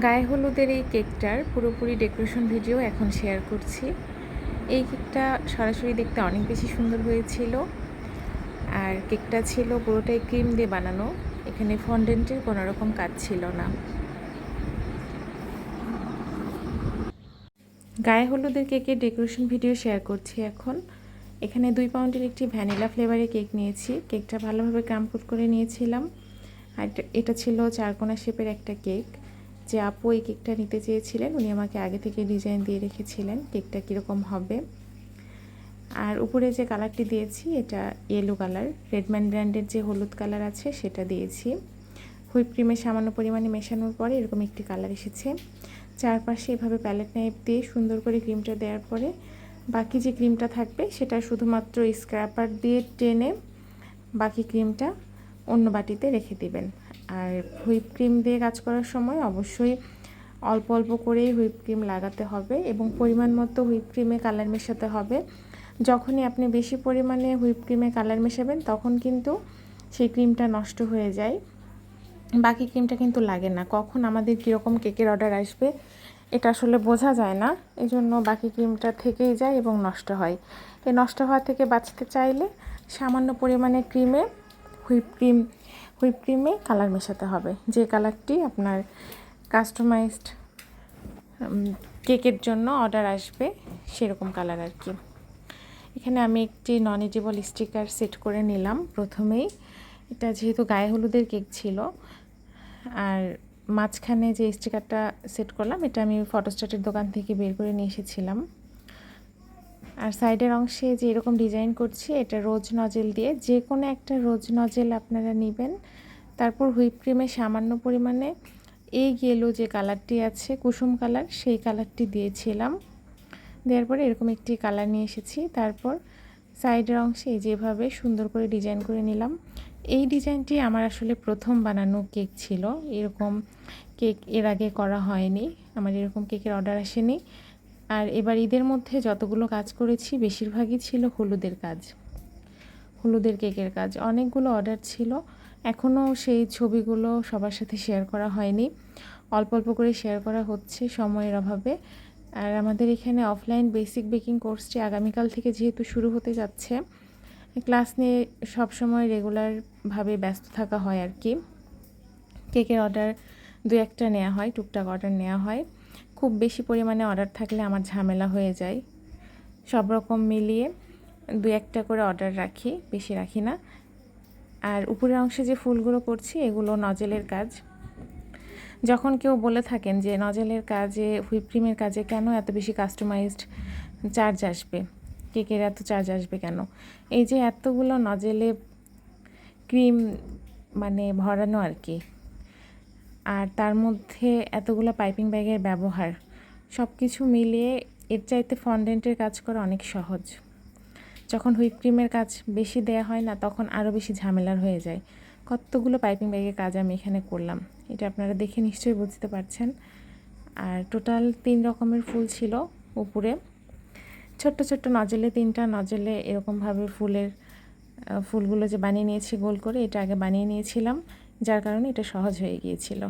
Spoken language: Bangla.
গায়ে হলুদের এই কেকটার পুরোপুরি ডেকোরেশন ভিডিও এখন শেয়ার করছি। এই কেকটা সরাসরি দেখতে অনেক বেশি সুন্দর হয়েছিল। আর কেকটা ছিল পুরোটাই ক্রিম দিয়ে বানানো। এখানে ফন্ডেন্টের কোনো রকম কাজ ছিল না। গায়ে হলুদের কেকের ডেকোরেশন ভিডিও শেয়ার করছি এখন। এখানে দুই পাউন্ডের একটি ভ্যানিলা ফ্লেভারের কেক নিয়েছি। কেকটা ভালোভাবে ক্রামকুট করে নিয়েছিলাম। আর এটা ছিল চারকোনা শেপের একটা কেক। যে আপু এই কেকটা নিতে চেয়েছিলেন, উনি আমাকে আগে থেকে ডিজাইন দিয়ে রেখেছিলেন, কেকটা কীরকম হবে। আর উপরে যে কালারটি দিয়েছি, এটা ইয়েলো কালার রেডম্যান ব্র্যান্ডের যে হলুদ কালার আছে, সেটা দিয়েছি। হুইপ ক্রিমের সামান্য পরিমাণে মেশানোর পরে এরকম একটি কালার এসেছে। চারপাশে এভাবে প্যালেট নাইফ দিয়ে সুন্দর করে ক্রিমটা দেওয়ার পরে বাকি যে ক্রিমটা থাকবে, সেটা শুধুমাত্র স্ক্র্যাপার দিয়ে টেনে বাকি ক্রিমটা অন্য বাটিতে রেখে দিবেন। আর হুইপ ক্রিম দিয়ে কাজ করার সময় অবশ্যই অল্প অল্প করেই হুইপ ক্রিম লাগাতে হবে এবং পরিমাণ মতো হুইপ ক্রিমে কালার মেশাতে হবে। যখনই আপনি বেশি পরিমাণে হুইপ ক্রিমে কালার মেশাবেন, তখন কিন্তু সেই ক্রিমটা নষ্ট হয়ে যায়। বাকি ক্রিমটা কিন্তু লাগে না। কখন আমাদের কীরকম কেকের অর্ডার আসবে, এটা আসলে বোঝা যায় না। এই জন্য বাকি ক্রিমটা থেকেই যায় এবং নষ্ট হয়। এই নষ্ট হওয়া থেকে বাঁচতে চাইলে সামান্য পরিমাণে ক্রিমে হুইপ ক্রিম, হুইপ ক্রিমে কালার মেশাতে হবে। যে কালারটি আপনার কাস্টমাইজড কেকের জন্য অর্ডার আসবে, সেরকম কালার আর কি। এখানে আমি একটি নন ইজেবল স্টিকার সেট করে নিলাম প্রথমেই। এটা যেহেতু গায়ে হলুদের কেক ছিল, আর মাঝখানে যে স্টিকারটা সেট করলাম, এটা আমি ফটোস্টাটের দোকান থেকে বের করে নিয়ে এসেছিলাম। আর সাইডের অংশে যে এরকম ডিজাইন করছি, এটা রোজ নজেল দিয়ে যে কোনো একটা রোজ নজেল আপনারা নেবেন। তারপর হুইপ ক্রিমে সামান্য পরিমাণে এই গেলো যে কালারটি আছে, কুসুম কালার, সেই কালারটি দিয়েছিলাম। দেওয়ার পরে এরকম একটি কালার নিয়ে এসেছি। তারপর সাইডের অংশে যেভাবে সুন্দর করে ডিজাইন করে নিলাম। এই ডিজাইনটি আমার আসলে প্রথম বানানো কেক ছিল। এরকম কেক এর আগে করা হয়নি। আমার এরকম কেকের অর্ডার আসেনি। আর এবার ঈদের মধ্যে যতগুলো কাজ করেছি, বেশিরভাগই ছিল হলুদের কাজ। হলুদের কেকের কাজ। অনেকগুলো অর্ডার ছিল। এখনও সেই ছবিগুলো সবার সাথে শেয়ার করা হয়নি। অল্প অল্প করে শেয়ার করা হচ্ছে সময়ের অভাবে। আর আমাদের এখানে অফলাইন বেসিক বেকিং কোর্সটি আগামীকাল থেকে যেহেতু শুরু হতে যাচ্ছে, ক্লাস নিয়ে সবসময় রেগুলারভাবে ব্যস্ত থাকা হয় আর কি। কেকের অর্ডার দু একটা নেওয়া হয়, টুকটাক অর্ডার নেওয়া হয়। খুব বেশি পরিমাণে অর্ডার থাকলে আমার ঝামেলা হয়ে যায়। সব রকম মিলিয়ে দু একটা করে অর্ডার রাখি, বেশি রাখি না। আর উপরের অংশে যে ফুলগুলো করছি, এগুলো নজেলের কাজ। যখন কেউ বলে থাকেন যে নজেলের কাজে হুইপ ক্রিমের কাজে কেন এত বেশি কাস্টমাইজড চার্জ আসবে? কেকের এত চার্জ আসবে কেন? এই যে এতগুলো নজেলে ক্রিম মানে ভরানো আর কি। আর তার মধ্যে এতগুলো পাইপিং ব্যাগের ব্যবহার সব কিছু মিলিয়ে এর চাইতে ফন্ডেন্টের কাজ করা অনেক সহজ। যখন হুইপ ক্রিমের কাজ বেশি দেয়া হয় না, তখন আরও বেশি ঝামেলার হয়ে যায়। কতগুলো পাইপিং ব্যাগের কাজ আমি এখানে করলাম, এটা আপনারা দেখে নিশ্চয়ই বুঝতে পারছেন। আর টোটাল তিন রকমের ফুল ছিল উপরে। ছোট্ট ছোট্ট নজলে, তিনটা নজলে এরকমভাবে ফুলের ফুলগুলো যে বানিয়ে নিয়েছি গোল করে, এটা আগে বানিয়ে নিয়েছিলাম। যার কারণে এটা সহজ হয়ে গিয়েছিল।